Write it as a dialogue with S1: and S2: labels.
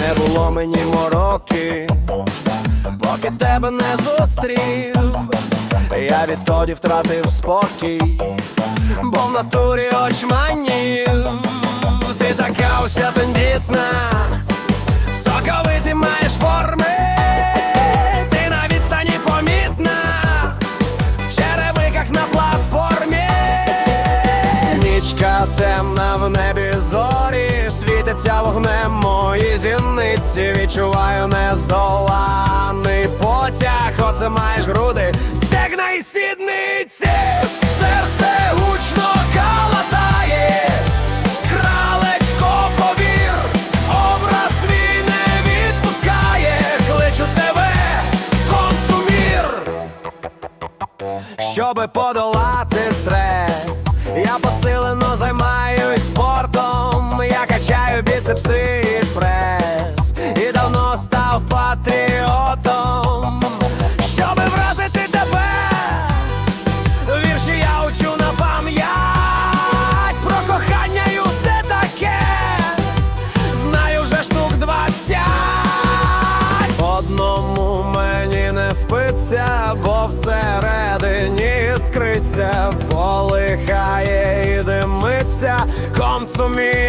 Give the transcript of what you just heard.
S1: Не було мені мороки, поки тебе не зустрів. Я відтоді втратив спокій, бо в натурі очманів. Ти така уся тендітна, соковиті маєш форми, ти на відстані помітна, в черевиках на платформі. Нічка темна в небі зорі, світиться вогнем мої зіниці. Відчуваю нездоланий Щоби подолати спиться, бо всередині скриться, полихає і димиться, консумір